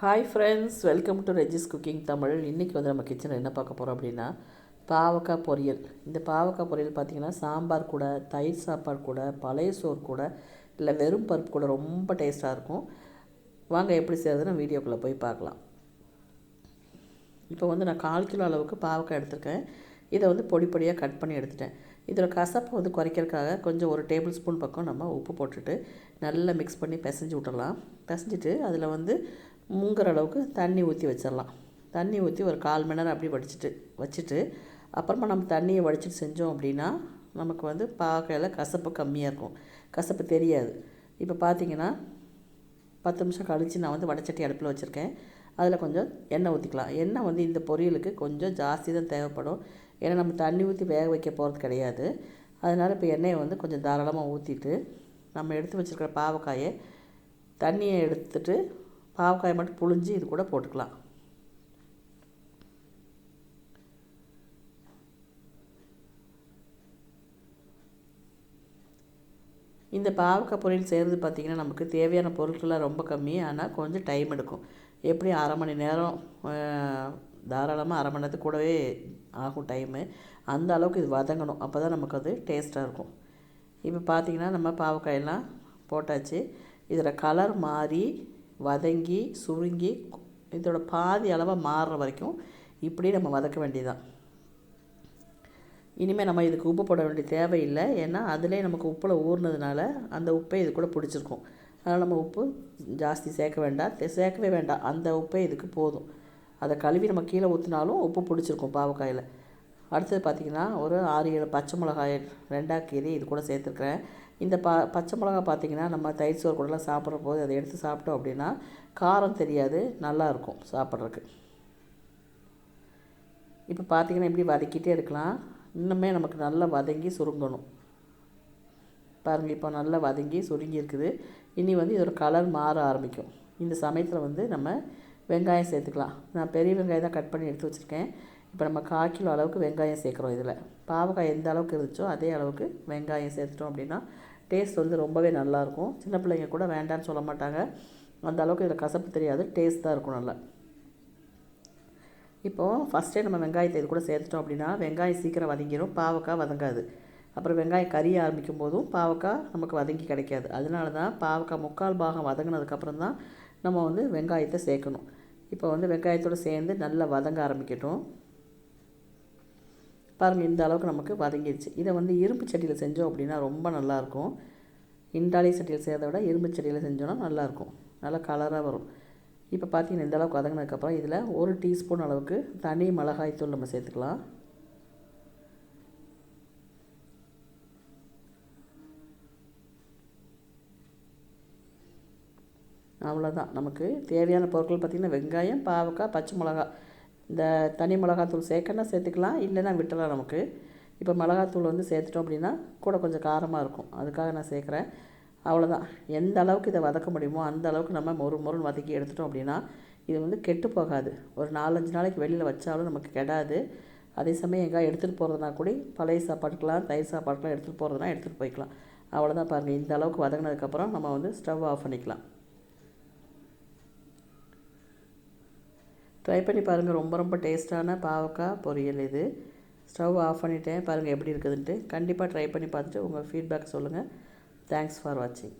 Hi friends welcome to Regis cooking Tamil இன்றைக்கி வந்து நம்ம கிச்சனில் என்ன பார்க்க போகிறோம் அப்படின்னா பாவக்காய் பொரியல். இந்த பாவக்காய் பொரியல் பார்த்திங்கன்னா சாம்பார் கூட தயிர் சாப்பாடு கூட பழைய சோறு கூட இல்லை வெறும் பருப்பு கூட ரொம்ப டேஸ்ட்டாக இருக்கும். வாங்க எப்படி செய்கிறதுன்னு வீடியோக்குள்ளே போய் பார்க்கலாம். இப்போ வந்து நான் கால் கிலோ அளவுக்கு பாவக்காய் எடுத்திருக்கேன். இதை வந்து பொடி பொடியாக கட் பண்ணி எடுத்துட்டேன். இதோட கசப்பை வந்து குறைக்கிறதுக்காக கொஞ்சம் ஒரு டேபிள் ஸ்பூன் பக்கம் நம்ம உப்பு போட்டுட்டு நல்லா மிக்ஸ் பண்ணி பிசைஞ்சு விட்டுடலாம் பிசைஞ்சிட்டு அதில் வந்து முங்குற அளவுக்கு தண்ணி ஊற்றி வச்சிடலாம். தண்ணி ஊற்றி ஒரு கால் மணி நேரம் அப்படி வடிச்சிட்டு வச்சுட்டு அப்புறமா நம்ம தண்ணியை வடிச்சிட்டு செஞ்சோம் அப்படின்னா நமக்கு வந்து பார்க்கையில் கசப்பு கம்மியாக இருக்கும். கசப்பு தெரியாது. இப்போ பார்த்தீங்கன்னா பத்து நிமிஷம் கழித்து நான் வந்து வடச்சட்டி அடுப்பில் வச்சுருக்கேன். அதில் கொஞ்சம் எண்ணெய் ஊற்றிக்கலாம் எண்ணெய் வந்து இந்த பொரியலுக்கு கொஞ்சம் ஜாஸ்தி தான் தேவைப்படும். ஏன்னா நம்ம தண்ணி ஊற்றி வேக வைக்க போகிறது கிடையாது. அதனால் இப்போ எண்ணெயை வந்து கொஞ்சம் தாராளமாக ஊற்றிட்டு நம்ம எடுத்து வச்சுருக்கிற பாவக்காயை தண்ணியை எடுத்துட்டு பாவக்காயை மட்டும் புழிஞ்சு இது கூட போட்டுக்கலாம். இந்த பாவக்காய் பொரியல் செய்கிறது பார்த்திங்கன்னா நமக்கு தேவையான பொருட்கள்லாம் ரொம்ப கம்மி. ஆனால் கொஞ்சம் டைம் எடுக்கும். எப்படி அரை மணி நேரம் தாராளமாக அரை மணி நேரத்துக்கு கூடவே ஆகும் டைமு அந்த அளவுக்கு இது வதங்கணும். அப்போ தான் நமக்கு அது டேஸ்ட்டாக இருக்கும். இப்போ பார்த்திங்கன்னா நம்ம பாவக்காயெல்லாம் போட்டாச்சு. இதில் கலர் மாறி வதங்கி சுருங்கி இதோட பாதி அளவாக மாறுற வரைக்கும் இப்படி நம்ம வதக்க வேண்டியதான் இனிமேல் நம்ம இதுக்கு உப்பு போட வேண்டிய தேவையில்லை. ஏன்னா அதிலே நமக்கு உப்பில் ஊறினதுனால அந்த உப்பை இது கூட பிடிச்சிருக்கும். அதனால் நம்ம உப்பு ஜாஸ்தி சேர்க்க வேண்டாம். சேர்க்கவே வேண்டாம். அந்த உப்பே இதுக்கு போதும். அதை கழுவி நம்ம கீழே ஊற்றினாலும் உப்பு பிடிச்சிருக்கும் பாவக்காயில். அடுத்தது பார்த்திங்கன்னா ஒரு ஆறு ஏழு பச்சை மிளகாய் ரெண்டாக கீரி இது கூட சேர்த்துருக்குறேன். இந்த ப பச்சை மிளகா பார்த்திங்கன்னா நம்ம தயிர் சோறு கூடலாம் சாப்பிட்ற போது அதை எடுத்து சாப்பிட்டோம் அப்படின்னா காரம் தெரியாது நல்லாயிருக்கும் சாப்பிட்றதுக்கு. இப்போ பார்த்திங்கன்னா இப்படி வதக்கிட்டே இருக்கலாம். இன்னுமே நமக்கு நல்லா வதங்கி சுருங்கணும். பாருங்கள் இப்போ நல்லா வதங்கி சுருங்கி இருக்குது இனி வந்து இதோட கலர் மாற ஆரம்பிக்கும். இந்த சமயத்தில் வந்து நம்ம வெங்காயம் சேர்த்துக்கலாம். நான் பெரிய வெங்காயம் தான் கட் பண்ணி எடுத்து வச்சுருக்கேன். இப்போ நம்ம கால் கிலோ அளவுக்கு வெங்காயம் சேர்க்குறோம் இதில். பாவக்காய் எந்த அளவுக்கு இருந்துச்சோ அதே அளவுக்கு வெங்காயம் சேர்த்துட்டோம் அப்படின்னா டேஸ்ட் வந்து ரொம்பவே நல்லாயிருக்கும். சின்ன பிள்ளைங்க கூட வேண்டான்னு சொல்ல மாட்டாங்க. அந்த அளவுக்கு இதில் கசப்பு தெரியாது. டேஸ்ட் தான் இருக்கும் நல்லா. இப்போது ஃபஸ்ட்டே நம்ம வெங்காயத்தை இது கூட சேர்த்துட்டோம் அப்படின்னா வெங்காயம் சீக்கிரம் வதங்கிடும் பாவக்காய் வதங்காது. அப்புறம் வெங்காயம் கறிய ஆரம்பிக்கும் போதும் பாவக்காய் நமக்கு வதங்கி கிடைக்காது. அதனால தான் பாவக்காய் முக்கால் பாகம் வதங்கினதுக்கப்புறம் தான் நம்ம வந்து வெங்காயத்தை சேர்க்கணும். இப்போ வந்து வெங்காயத்தோடு சேர்ந்து நல்லா வதங்க ஆரம்பிக்கட்டும். பாருங்கள் இந்த அளவுக்கு நமக்கு வதங்கிடுச்சு இதை வந்து இரும்பு சட்டியில் செஞ்சோம் அப்படின்னா ரொம்ப நல்லாயிருக்கும். இண்டாலி சட்டியில் செய்கிறத விட இரும்பு சட்டியில் செஞ்சோன்னா நல்லாயிருக்கும். நல்லா கலராக வரும். இப்போ பார்த்தீங்கன்னா இந்த அளவுக்கு வதங்கினதுக்கப்புறம் இதில் ஒரு டீஸ்பூன் அளவுக்கு தனி மிளகாய்த்தூள் நம்ம சேர்த்துக்கலாம். அவ்வளோதான் நமக்கு தேவையான பொருட்கள் பார்த்திங்கன்னா வெங்காயம் பாவக்காய் பச்சை மிளகா இந்த தனி மிளகாத்தூள் சேர்க்கனா சேர்த்துக்கலாம் இல்லைன்னா விட்டுடலாம் நமக்கு. இப்போ மிளகாத்தூள் வந்து சேர்த்துட்டோம் அப்படின்னா கூட கொஞ்சம் காரமாக இருக்கும். அதுக்காக நான் சேர்க்குறேன். அவ்வளோதான் எந்த அளவுக்கு இதை வதக்க முடியுமோ அந்த அளவுக்கு நம்ம மொறு மொறுன்னு வதக்கி எடுத்துட்டோம் அப்படின்னா இது வந்து கெட்டு போகாது. ஒரு நாலஞ்சு நாளைக்கு வெளியில் வச்சாலும் நமக்கு கெடாது. அதே சமயம் எங்கே எடுத்துகிட்டு போகிறதுனா கூட பழைய சாப்பாட்டுக்கெலாம் தயிர் சாப்பாட்டுக்கெலாம் எடுத்துகிட்டு போகிறதுனா எடுத்துகிட்டு போய்க்கலாம். அவ்வளோதான் பாருங்கள் இந்த அளவுக்கு வதங்கினதுக்கப்புறம் நம்ம வந்து ஸ்டவ் ஆஃப் பண்ணிக்கலாம். ட்ரை பண்ணி பாருங்கள் ரொம்ப ரொம்ப டேஸ்ட்டான பாவக்காய் பொரியல் இது. ஸ்டவ் ஆஃப் பண்ணிட்டேன். பாருங்கள் எப்படி இருக்குதுன்ட்டு. கண்டிப்பாக ட்ரை பண்ணி பார்த்துட்டு உங்கள் ஃபீட்பேக் சொல்லுங்கள் தேங்க்ஸ் ஃபார் வாட்சிங்